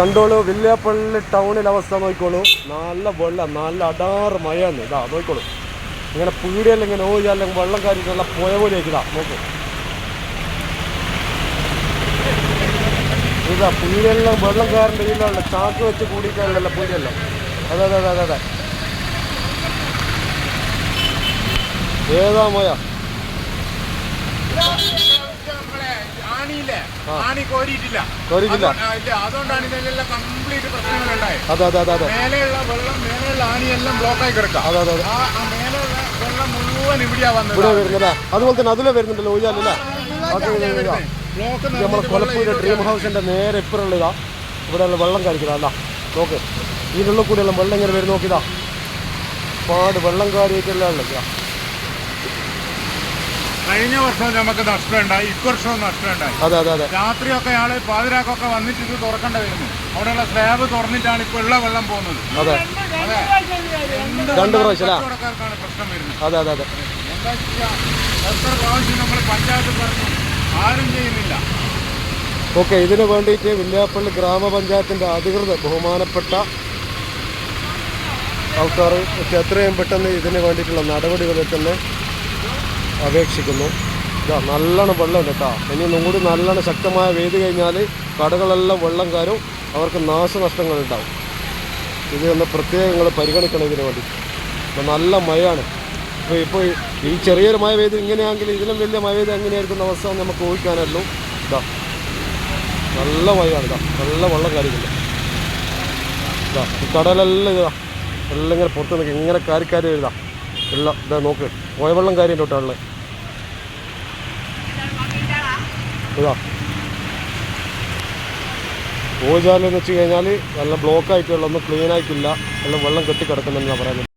കണ്ടോളൂ വില്ലേപ്പള്ളി ടൗണിലെ അവസ്ഥ നോക്കിക്കോളൂ. നല്ല വെള്ളം നല്ല അടാറ് മഴയാണ്. ഇതാ നോക്കിക്കോളൂ. ഇങ്ങനെ പീടിയല്ല ഇങ്ങനെ ഓയല്ല വെള്ളം കാര്യത്തിൽ നല്ല പുഴ പോലെയൊക്കെ ഇതാ നോക്കൂ. ഇതാ പീടിയെല്ലാം വെള്ളം കയറേണ്ട ഇതിലുള്ള ചാക്ക് വെച്ച് കൂടിയിട്ടാണല്ലോ പീടിയെല്ലാം അതെ അതെ അതെ അതെ ഏതാ നമ്മളെ ആണിയില്ലേ ആണി കോരിയിട്ടില്ല. കോരിയിട്ടില്ല? അതുകൊണ്ടാണ് ഇതിലെല്ലാം കംപ്ലീറ്റ് അതെ അതെ അതെ അതെ. മേലെയുള്ള വെള്ളം മേലെയുള്ള ആണിയെല്ലാം ബ്ലോക്കായി കിടക്കാം അതെ അതെ മേലെയുള്ള വെള്ളം മുഴുവൻ ഇവിടെയാ വന്നത്. ഇവിടെ അതുപോലെ തന്നെ അതിലെ വരുന്നുണ്ടല്ലോ ഇത് നമ്മളെ കൊലപ്പൂര് ഡ്രീം ഹൗസിന്റെ നേരെ ഇപ്പുറമുള്ള ഇതാ. ഇവിടെയുള്ള വെള്ളം കാണിക്കുന്ന അല്ല നോക്ക്. ഇതിനുള്ള കൂടെയുള്ള വെള്ളം ഇങ്ങനെ വരും. നോക്കിതാ പാട് വെള്ളം കാര്യമായിട്ടല്ല ഉള്ളത്. കഴിഞ്ഞ വർഷവും നമുക്ക് നഷ്ടമുണ്ടായി ഇക്കൊർഷവും നഷ്ടമുണ്ടായി. അതെ അതെ അതെ. രാത്രിയൊക്കെ ആൾ പാതിരാക്കൊക്കെ വന്നിട്ട് ഇത് തുറക്കേണ്ട വരുന്നു. അവിടെയുള്ള സ്ലാബ് തുറന്നിട്ടാണ് ഇപ്പൊ ഉള്ള വെള്ളം പോകുന്നത്. അതെ. അതെ. രണ്ട് പ്രാവശ്യം? കച്ചവടക്കാർക്കാണ് പ്രശ്നം വരുന്നത്. അതെ അതെ അതെ. എന്താ ചെയ്യാ? എത്ര പ്രാവശ്യം നമ്മൾ പഞ്ചായത്ത് പറഞ്ഞു? ആരും ചെയ്യുന്നില്ല. ഓക്കെ ഇതിനു വേണ്ടിയിട്ട് വില്യാപ്പള്ളി ഗ്രാമപഞ്ചായത്തിന്റെ അധികൃതർ ബഹുമാനപ്പെട്ട ആൾക്കാർ എത്രയും പെട്ടെന്ന് ഇതിന് വേണ്ടിയിട്ടുള്ള നടപടികൾ തന്നെ അപേക്ഷിക്കുന്നു. ഇതാ നല്ലോണം വെള്ളം കേട്ടോ. ഇനി ഒന്നും കൂടി നല്ലോണം ശക്തമായ വെയ്ത് കഴിഞ്ഞാൽ കടകളെല്ലാം വെള്ളം കയറും. അവർക്ക് നാശനഷ്ടങ്ങൾ ഉണ്ടാവും ഇത് ഒന്ന് പ്രത്യേകം നിങ്ങൾ പരിഗണിക്കണം ഇതിന് വേണ്ടി. ഇപ്പം നല്ല മഴയാണ്. ഇപ്പോൾ ഇപ്പോൾ ഈ ചെറിയൊരു മഴ പെയ്ത് ഇങ്ങനെയാണെങ്കിൽ ഇതിലും വലിയ മഴ പെയ്ത് എങ്ങനെയായിരിക്കുന്ന അവസ്ഥ നമുക്ക് ഊഹിക്കാനല്ലോ. ഇതാ നല്ല മഴയാണ്. ഇതാ നല്ല വെള്ളം കാര്യമില്ല ഇതാ ഈ കടലെല്ലാം ഇതാ എല്ലാം ഇങ്ങനെ പുറത്ത് നിൽക്കുക ഇങ്ങനെ കാരിക്കാരി എഴുതാം എല്ലാം ഇതാ നോക്ക് പോയ വെള്ളം കാര്യം തൊട്ടാണുള്ളത്. ഇതാ. ഓജാലെന്ന് വെച്ച് കഴിഞ്ഞാൽ നല്ല ബ്ലോക്കായിട്ടുള്ള ഒന്നും ക്ലീൻ ആയിട്ടില്ല. നല്ല വെള്ളം കെട്ടി കിടക്കുന്നെന്ന് ഞാൻ പറയുന്നത്.